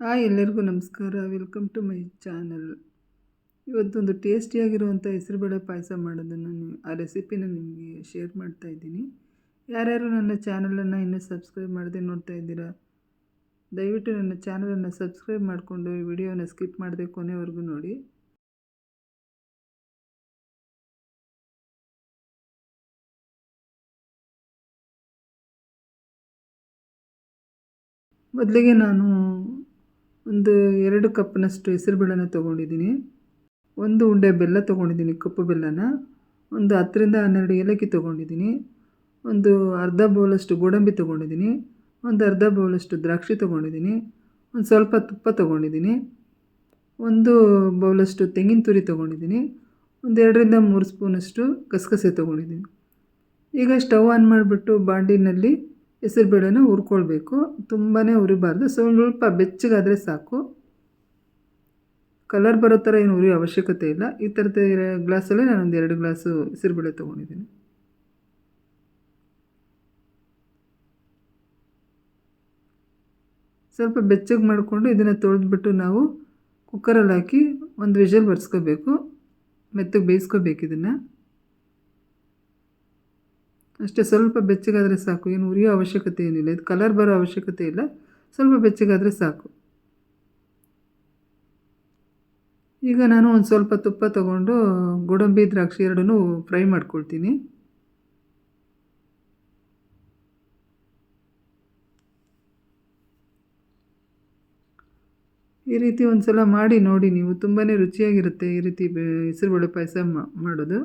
Hi ಎಲ್ಲರಿಗೂ ನಮಸ್ಕಾರ. Welcome to my channel ಇವತ್ತೊಂದು ಟೇಸ್ಟಿಯಾಗಿರುವಂಥ ಹೆಸರುಬೇಳೆ ಪಾಯಸ ಮಾಡೋದನ್ನು ನೀವು ಆ ರೆಸಿಪಿನ ನಿಮಗೆ ಶೇರ್ ಮಾಡ್ತಾ ಇದ್ದೀನಿ. ಯಾರ್ಯಾರು ನನ್ನ ಚಾನಲನ್ನು ಇನ್ನೂ ಸಬ್ಸ್ಕ್ರೈಬ್ ಮಾಡದೆ ನೋಡ್ತಾ ಇದ್ದೀರಾ, ದಯವಿಟ್ಟು ನನ್ನ ಚಾನಲನ್ನು ಸಬ್ಸ್ಕ್ರೈಬ್ ಮಾಡಿಕೊಂಡು ಈ ವಿಡಿಯೋನ ಸ್ಕಿಪ್ ಮಾಡದೆ ಕೊನೆವರೆಗೂ ನೋಡಿ. ಮೊದಲಿಗೆ ನಾನು ಒಂದು ಎರಡು ಕಪ್ನಷ್ಟು ಹೆಸರುಬೇಳೆನ ತೊಗೊಂಡಿದ್ದೀನಿ. ಒಂದು ಉಂಡೆ ಬೆಲ್ಲ ತೊಗೊಂಡಿದ್ದೀನಿ, ಕಪ್ಪು ಬೆಲ್ಲನ. ಒಂದು ಹತ್ತರಿಂದ ಹನ್ನೆರಡು ಏಲಕ್ಕಿ ತೊಗೊಂಡಿದ್ದೀನಿ. ಒಂದು ಅರ್ಧ ಬೌಲಷ್ಟು ಗೋಡಂಬಿ ತೊಗೊಂಡಿದ್ದೀನಿ. ಒಂದು ಅರ್ಧ ಬೌಲಷ್ಟು ದ್ರಾಕ್ಷಿ ತೊಗೊಂಡಿದ್ದೀನಿ. ಒಂದು ಸ್ವಲ್ಪ ತುಪ್ಪ ತೊಗೊಂಡಿದ್ದೀನಿ. ಒಂದು ಬೌಲಷ್ಟು ತೆಂಗಿನ ತುರಿ ತೊಗೊಂಡಿದ್ದೀನಿ. ಒಂದು ಎರಡರಿಂದ ಮೂರು ಸ್ಪೂನಷ್ಟು ಗಸಗಸೆ ತೊಗೊಂಡಿದ್ದೀನಿ. ಈಗ ಸ್ಟವ್ ಆನ್ ಮಾಡಿಬಿಟ್ಟು ಬಾಂಡಿನಲ್ಲಿ ಹೆಸರುಬೇಳೆನ ಹುರ್ಕೊಳ್ಬೇಕು. ತುಂಬಾ ಉರಿಬಾರ್ದು ಸ್ವಲ್ಪ ಬೆಚ್ಚಗಾದರೆ ಸಾಕು. ಕಲರ್ ಬರೋ ಥರ ಏನು ಉರಿಯೋ ಅವಶ್ಯಕತೆ ಇಲ್ಲ. ಈ ಥರದ ಗ್ಲಾಸಲ್ಲೇ ನಾನೊಂದು ಎರಡು ಗ್ಲಾಸು ಹೆಸರುಬೇಳೆ ತೊಗೊಂಡಿದ್ದೀನಿ. ಸ್ವಲ್ಪ ಬೆಚ್ಚಗೆ ಮಾಡಿಕೊಂಡು ಇದನ್ನು ತೊಳೆದ್ಬಿಟ್ಟು ನಾವು ಕುಕ್ಕರಲ್ಲಿ ಹಾಕಿ ಒಂದು ವಿಷಲ್ ಬರ್ಸ್ಕೋಬೇಕು. ಮೆತ್ತಗೆ ಬೇಯಿಸ್ಕೋಬೇಕು ಇದನ್ನು. ಅಷ್ಟೇ ಸ್ವಲ್ಪ ಬೆಚ್ಚಗಾದರೆ ಸಾಕು, ಏನು ಉರಿಯೋ ಅವಶ್ಯಕತೆ ಏನಿಲ್ಲ. ಇದು ಕಲರ್ ಬರೋ ಅವಶ್ಯಕತೆ ಇಲ್ಲ, ಸ್ವಲ್ಪ ಬೆಚ್ಚಗಾದರೆ ಸಾಕು. ಈಗ ನಾನು ಒಂದು ಸ್ವಲ್ಪ ತುಪ್ಪ ತಗೊಂಡು ಗೋಡಂಬಿ, ದ್ರಾಕ್ಷಿ ಎರಡನ್ನೂ ಫ್ರೈ ಮಾಡ್ಕೊಳ್ತೀನಿ. ಈ ರೀತಿ ಒಂದು ಸಲ ಮಾಡಿ ನೋಡಿ ನೀವು ತುಂಬಾ ರುಚಿಯಾಗಿರುತ್ತೆ ಈ ರೀತಿ ಹೆಸರುಬೇಳೆ ಪಾಯಸ ಮಾಡೋದು.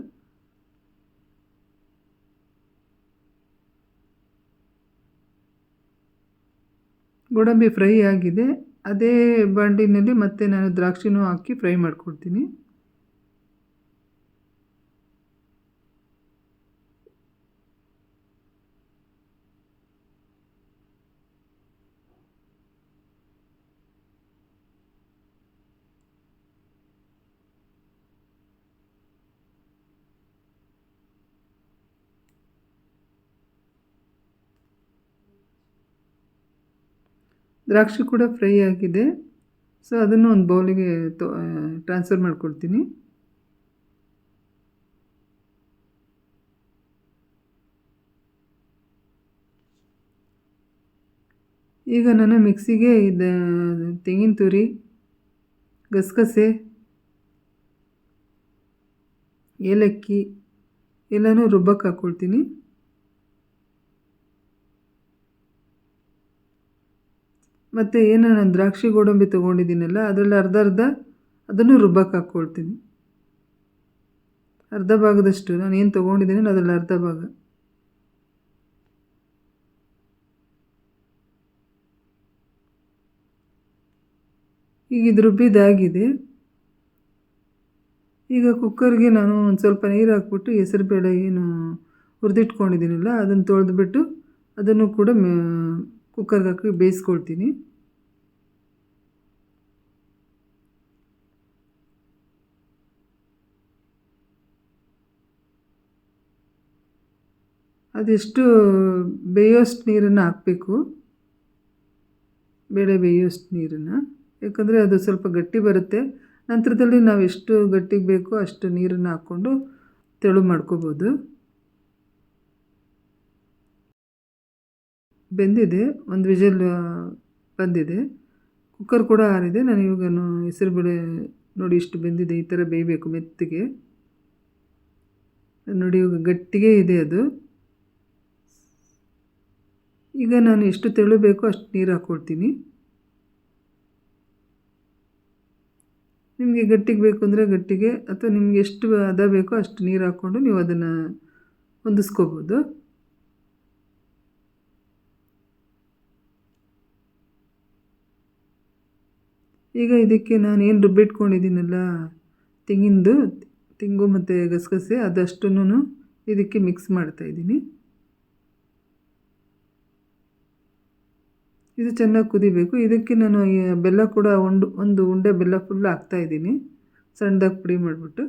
ಗೋಡಂಬಿ ಫ್ರೈ ಆಗಿದೆ. ಅದೇ ಬಾಂಡಿನಲ್ಲಿ ಮತ್ತೆ ನಾನು ದ್ರಾಕ್ಷಿನೂ ಹಾಕಿ ಫ್ರೈ ಮಾಡ್ಕೊಡ್ತೀನಿ. ದ್ರಾಕ್ಷಿ ಕೂಡ ಫ್ರೈ ಆಗಿದೆ. ಸೊ ಅದನ್ನು ಒಂದು ಬೌಲಿಗೆ ತೊ ಟ್ರಾನ್ಸ್ಫರ್ ಮಾಡಿಕೊಡ್ತೀನಿ. ಈಗ ನಾನು ಮಿಕ್ಸಿಗೆ ಇದು, ತೆಂಗಿನ ತುರಿ, ಗಸಗಸೆ, ಏಲಕ್ಕಿ ಎಲ್ಲನೂ ರುಬ್ಬಕ್ಕೆ ಹಾಕ್ಕೊಳ್ತೀನಿ ಮತ್ತು ಏನು ನಾನು ದ್ರಾಕ್ಷಿ ಗೋಡಂಬಿ ತೊಗೊಂಡಿದ್ದೀನಲ್ಲ, ಅದರಲ್ಲಿ ಅರ್ಧ ಅರ್ಧ ಅದನ್ನು ರುಬ್ಬಕ್ಕೆ ಹಾಕ್ಕೊಳ್ತೀನಿ ಅರ್ಧ ಭಾಗದಷ್ಟು, ನಾನು ಏನು ತೊಗೊಂಡಿದ್ದೀನಿ ಅದರಲ್ಲಿ ಅರ್ಧ ಭಾಗ. ಈಗ ಇದು ರುಬ್ಬಿದಾಗಿದೆ. ಈಗ ಕುಕ್ಕರ್ಗೆ ನಾನು ಒಂದು ಸ್ವಲ್ಪ ನೀರು ಹಾಕ್ಬಿಟ್ಟು ಹೆಸರುಬೇಳೆ ಏನು ಹುರಿದಿಟ್ಕೊಂಡಿದ್ದೀನಲ್ಲ, ಅದನ್ನು ತೊಳೆದ್ಬಿಟ್ಟು ಅದನ್ನು ಕೂಡ ಕುಕ್ಕರ್ಗೆ ಹಾಕಿ ಬೇಯಿಸ್ಕೊಳ್ತೀನಿ. ಅದೆಷ್ಟು ಬೇಯೋಷ್ಟು ನೀರನ್ನು ಹಾಕಬೇಕು? ಬೇಳೆ ಬೇಯೋಷ್ಟು ನೀರನ್ನು. ಯಾಕಂದರೆ ಅದು ಸ್ವಲ್ಪ ಗಟ್ಟಿ ಬರುತ್ತೆ. ನಂತರದಲ್ಲಿ ನಾವು ಎಷ್ಟು ಗಟ್ಟಿಗೆ ಬೇಕೋ ಅಷ್ಟು ನೀರನ್ನು ಹಾಕ್ಕೊಂಡು ತೆಳು ಮಾಡ್ಕೋಬೋದು. ಬೆಂದಿದೆ, ಒಂದು ವಿಷಲ್ ಬಂದಿದೆ. ಕುಕ್ಕರ್ ಕೂಡ ಆರಿದೆ, ನಾನು ಇವಾಗನು ಹೆಸರು ಬೇಳೆ ನೋಡಿ ಇಷ್ಟು ಬೆಂದಿದೆ, ಈ ಥರ ಬೇಯಬೇಕು ಮೆತ್ತಗೆ. ನೋಡಿ, ಇವಾಗ ಗಟ್ಟಿಗೆ ಇದೆ ಅದು. ಈಗ ನಾನು ಎಷ್ಟು ತೆಳು ಬೇಕೋ ಅಷ್ಟು ನೀರು ಹಾಕ್ಕೊಡ್ತೀನಿ ನಿಮಗೆ ಗಟ್ಟಿಗೆ ಬೇಕು ಅಂದರೆ ಗಟ್ಟಿಗೆ, ಅಥವಾ ನಿಮಗೆ ಎಷ್ಟು ಹದ ಬೇಕೋ ಅಷ್ಟು ನೀರು ಹಾಕ್ಕೊಂಡು ನೀವು ಅದನ್ನು ಹೊಂದಿಸ್ಕೋಬೋದು. ಈಗ ಇದಕ್ಕೆ ನಾನು ಏನು ರುಬ್ಬಿಟ್ಕೊಂಡಿದ್ದೀನಲ್ಲ ತೆಂಗಿಂದು ತೆಂಗು ಮತ್ತು ಗಸಗಸೆ ಅದಷ್ಟನ್ನು ಇದಕ್ಕೆ ಮಿಕ್ಸ್ ಮಾಡ್ತಾಯಿದ್ದೀನಿ ಇದು ಚೆನ್ನಾಗಿ ಕುದಿಬೇಕು. ಇದಕ್ಕೆ ನಾನು ಬೆಲ್ಲ ಕೂಡ ಒಂದು ಒಂದು ಉಂಡೆ ಬೆಲ್ಲ ಫುಲ್ ಹಾಕ್ತಾಯಿದ್ದೀನಿ ಸಣ್ಣದಾಗಿ ಪುಡಿ ಮಾಡಿಬಿಟ್ಟು.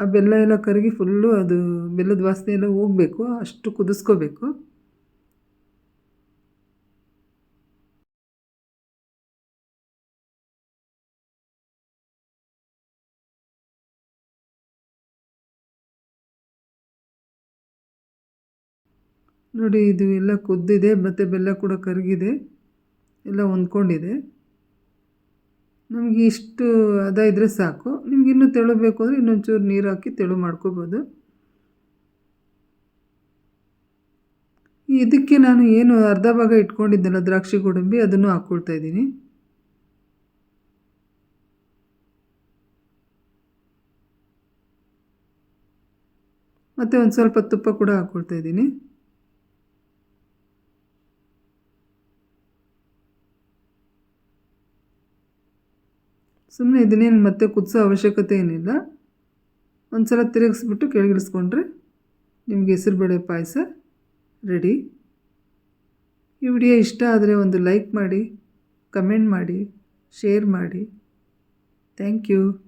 ಆ ಬೆಲ್ಲ ಎಲ್ಲ ಕರಗಿ ಫುಲ್ಲು ಅದು ಬೆಲ್ಲದ ವಾಸನೆ ಎಲ್ಲ ಹೋಗಬೇಕು, ಅಷ್ಟು ಕುದಿಸ್ಕೋಬೇಕು. ನೋಡಿ ಇದು ಎಲ್ಲ ಕುದ್ದಿದೆ, ಮತ್ತು ಬೆಲ್ಲ ಕೂಡ ಕರಗಿದೆ, ಎಲ್ಲ ಹೊಂದ್ಕೊಂಡಿದೆ. ನಮಗೆ ಇಷ್ಟು ಅದ ಇದ್ದರೆ ಸಾಕು. ನಿಮ್ಗೆ ಇನ್ನೂ ತೆಳು ಬೇಕು ಅಂದರೆ ಇನ್ನೊಂಚೂರು ನೀರು ಹಾಕಿ ತೆಳು ಮಾಡ್ಕೋಬೋದು. ಇದಕ್ಕೆ ನಾನು ಏನು ಅರ್ಧ ಭಾಗ ಇಟ್ಕೊಂಡಿದ್ದೆಲ್ಲ ದ್ರಾಕ್ಷಿ ಗೋಡಂಬಿ, ಅದನ್ನು ಹಾಕ್ಕೊಳ್ತಾ ಇದ್ದೀನಿ. ಮತ್ತು ಒಂದು ಸ್ವಲ್ಪ ತುಪ್ಪ ಕೂಡ ಹಾಕ್ಕೊಳ್ತಾ ಇದ್ದೀನಿ. ಸುಮ್ಮನೆ ಇದನ್ನೇನು ಮತ್ತೆ ಕುದಿಸೋ ಅವಶ್ಯಕತೆ ಏನಿಲ್ಲ ಒಂದು ಸಲ ತಿರುಗಿಸ್ಬಿಟ್ಟು ಕೆಳಗಿಳಿಸ್ಕೊಂಡ್ರೆ ನಿಮಗೆ ಹೆಸರುಬೇಳೆ ಪಾಯಸ ರೆಡಿ. ಈ ವಿಡಿಯೋ ಇಷ್ಟ ಆದರೆ ಒಂದು ಲೈಕ್ ಮಾಡಿ, ಕಮೆಂಟ್ ಮಾಡಿ, ಶೇರ್ ಮಾಡಿ. Thank you.